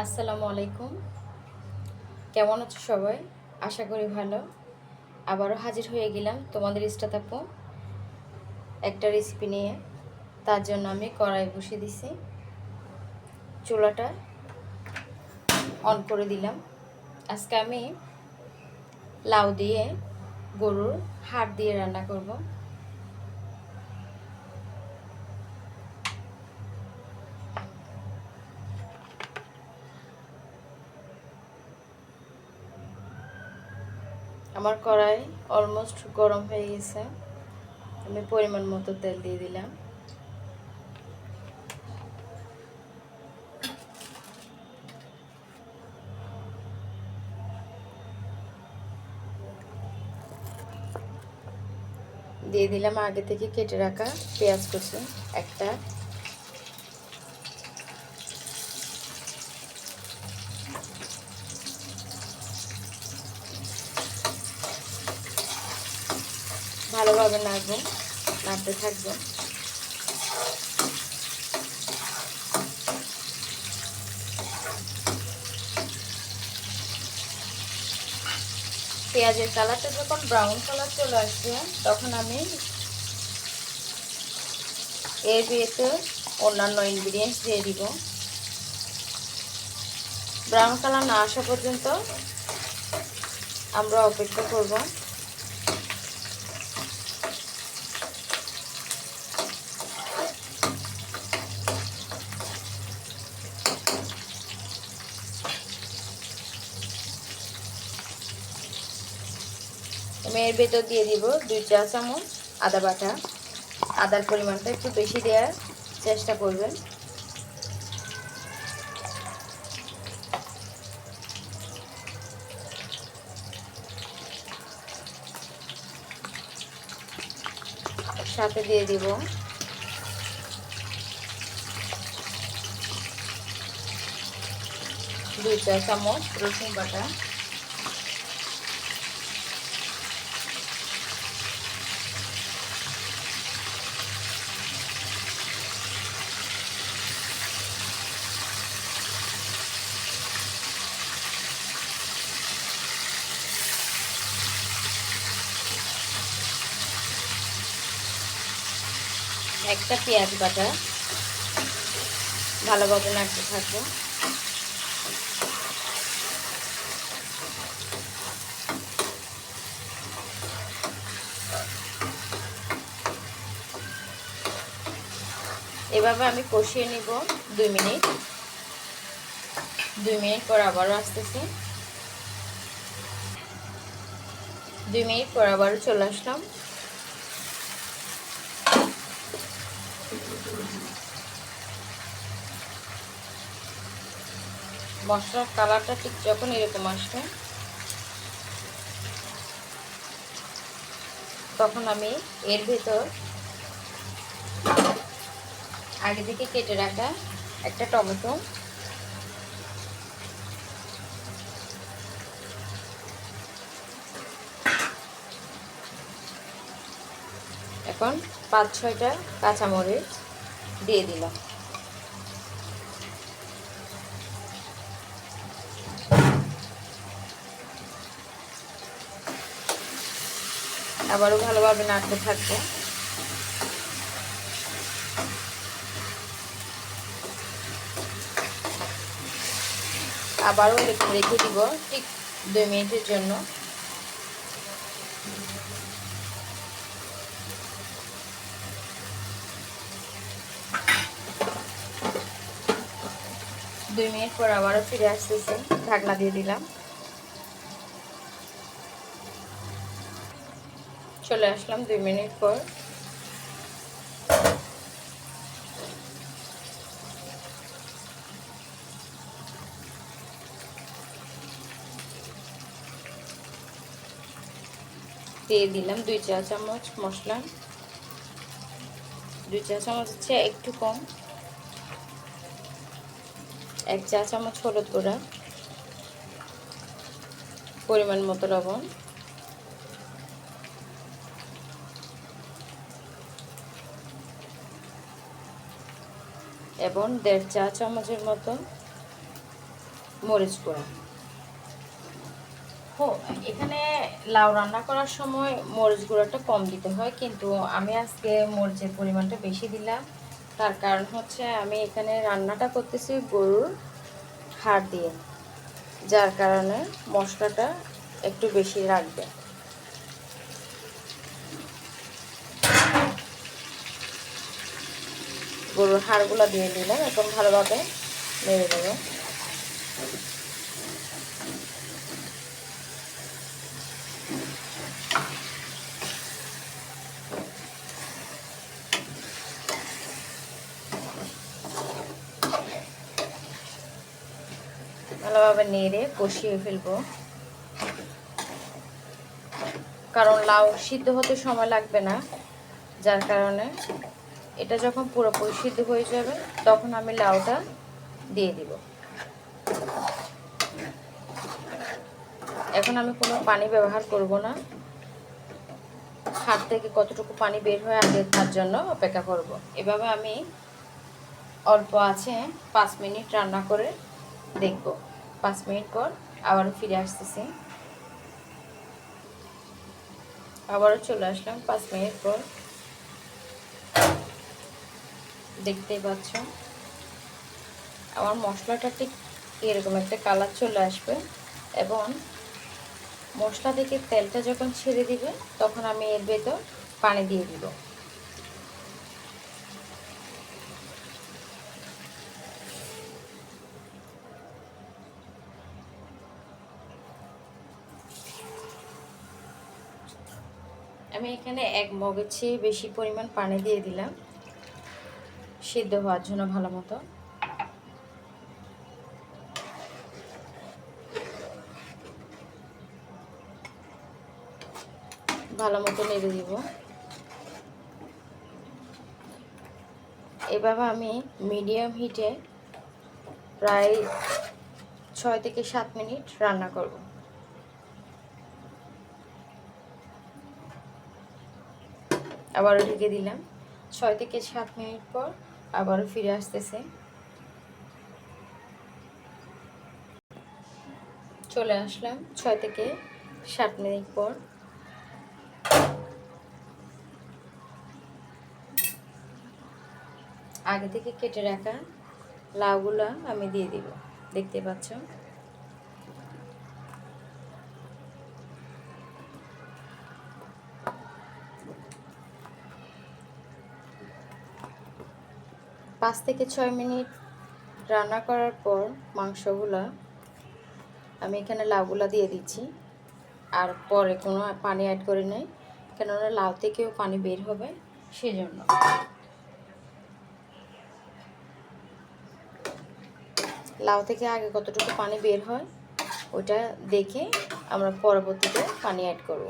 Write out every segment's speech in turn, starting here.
আসসালামু আলাইকুম। কেমন আছো সবাই? আশা করি ভালো। আবারও হাজির হয়ে গেলাম তোমাদের ইস্টাতাপো একটা রেসিপি নিয়ে। তার জন্য আমি কড়াই বসিয়ে দিছি। চুলাটা অন করে দিলাম। আজকে আমি লাউ দিয়ে গরুর হাড় দিয়ে রান্না করব। আমার কড়াই অলমোস্ট গরম হয়ে গেছে। আমি পরিমাণ মতো তেল দিয়ে দিলাম। দিয়ে দিলাম আগে থেকে কেটে রাখা পেঁয়াজ কুচি, একটা ভালোভাবে নাড়বো, নাড়তে থাকব। পেঁয়াজের কালারটা যখন ব্রাউন কালার চলে আসবে, তখন আমি এর বিয়েতে অন্যান্য ইনগ্রিডিয়েন্টস দিয়ে দিব। ব্রাউন কালার না আসা পর্যন্ত আমরা অপেক্ষা করব। আমি এর ভেতর দিয়ে দিব দুই চা চামচ আদা বাটা। আদার পরিমাণটা একটু বেশি দেওয়ার চেষ্টা করবেন। সাথে দিয়ে দিব। দুই চা চামচ রসুন বাটা। একটা পেঁয়াজ বাটা। ভালোভাবে নাড়তে থাকব। এভাবে আমি কষিয়ে নিব দুই মিনিট। দুই মিনিট পর আবারও আসতেছি। দুই মিনিট পর আবারও চলে আসলাম। মশলার কালারটা ঠিক যখন এরকম আসবে, তখন আমি এর ভেতর আগে থেকে কেটে রাখা একটা টমেটো এখন পাঁচ ছয়টা কাঁচামরিচ দিয়ে দিলাম। আবারও ভালোভাবে নাড়তে থাকব। আবারও রেখে দিব ঠিক দুই মিনিটের জন্য। দুই মিনিট পর আবারও ফিরে আসতেছি। ঢাকনা দিয়ে দিলাম। চলে আসলাম দুই মিনিট পর। দিয়ে দিলাম দুই চা চামচ মশলা। দুই চা চামচ হচ্ছে একটু কম। এক চা চামচ হলুদ গুঁড়া। পরিমাণ মতো লবণ। এবং দেড় চা চামচের মতো মরিচ গুঁড়া। হো, এখানে লাউ রান্না করার সময় মরিচ গুঁড়াটা কম দিতে হয়, কিন্তু আমি আজকে মরিচের পরিমাণটা বেশি দিলাম। তার কারণ হচ্ছে আমি এখানে রান্নাটা করতেছি গরুর হাড় দিয়ে, যার কারণে মশলাটা একটু বেশি রাখবে। গরুর হাড়গুলো দিয়ে দিলাম, এখন ভালোভাবে নেড়ে দেবো ভালোভাবে নেড়ে কষিয়ে ফেলব। কারণ লাউ সিদ্ধ হতে সময় লাগবে না, যার কারণে এটা যখন পুরোপুরি সিদ্ধ হয়ে যাবে, তখন আমি লাউটা দিয়ে দিব। এখন আমি কোনো পানি ব্যবহার করব না। হাত থেকে কতটুকু পানি বের হয় আগে তার জন্য অপেক্ষা করব। এভাবে আমি অল্প আছে পাঁচ মিনিট রান্না করে দেখব। পাঁচ মিনিট পর আবারও ফিরে আসতেছি। আবারও চলে আসলাম পাঁচ মিনিট পর। দেখতেই পাচ্ছ। আমার মশলাটা ঠিক এরকম একটা কালার চলে আসবে এবং মশলা থেকে তেলটা যখন ছেড়ে দিবে, তখন আমি এর ভেতর পানি দিয়ে দিব। আমি এখানে এক মগের চেয়ে বেশি পরিমাণ পানি দিয়ে দিলাম। সিদ্ধ হওয়ার জন্য ভালো মতো। ভালো মতো নেড়ে দিব। এভাবে আমি মিডিয়াম হিটে প্রায় ছয় থেকে সাত মিনিট রান্না করব। আবারও ঢেকে দিলাম। ছয় থেকে সাত মিনিট পর আবারও ফিরে আসতেছে। চলে আসলাম ছয় থেকে সাত মিনিট পর। আগে থেকে কেটে রাখা লাউগুলো আমি দিয়ে দিব। দেখতে পাচ্ছ? পাঁচ থেকে ছয় মিনিট রান্না করার পর মাংসগুলা আমি এখানে লাউগুলা দিয়ে দিচ্ছি। আর পরে কোনো পানি অ্যাড করি নাই, কেননা লাউ থেকেও পানি বের হবে সেজন্য। লাউ থেকে আগে কতটুকু পানি বের হয় ওটা দেখে আমরা পরবর্তীতে পানি অ্যাড করব।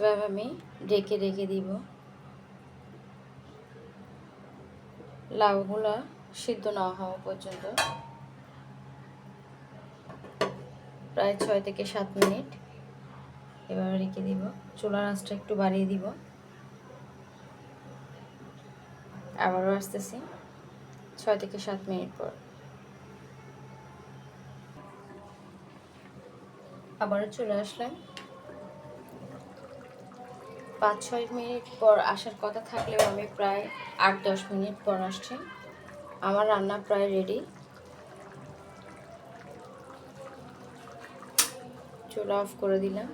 এভাবে আমি ঢেকে রেখে দিব। লাউগুলা সিদ্ধ না হওয়া পর্যন্ত। প্রায় ছয় থেকে সাত মিনিট এভাবে রেখে দিব। চুলার আঁচটা একটু বাড়িয়ে দিব। আবারও আসতেছি ছয় থেকে সাত মিনিট পর। আবারও চলে আসলাম পাঁচ ছয় মিনিট পর আসার কথা থাকলেও আমি প্রায় আট দশ মিনিট পর আসছি। আমার রান্না প্রায় রেডি চুলা অফ করে দিলাম।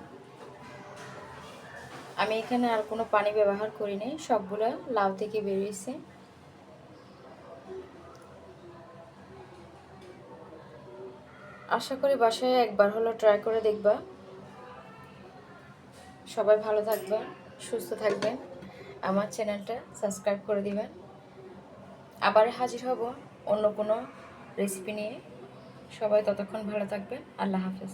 আমি এখানে আর কোনো পানি ব্যবহার করি নাই, সবগুলো লাউ থেকে বেরিয়েছে। আশা করি বাসায় একবার হলো ট্রাই করে দেখবা। সবাই ভালো থাকবে। সুস্থ থাকবেন। আমার চ্যানেলটা সাবস্ক্রাইব করে দিবেন। আবার হাজির হব অন্য কোনো রেসিপি নিয়ে। সবাই ততক্ষণ ভালো থাকবেন। আল্লাহ হাফেজ।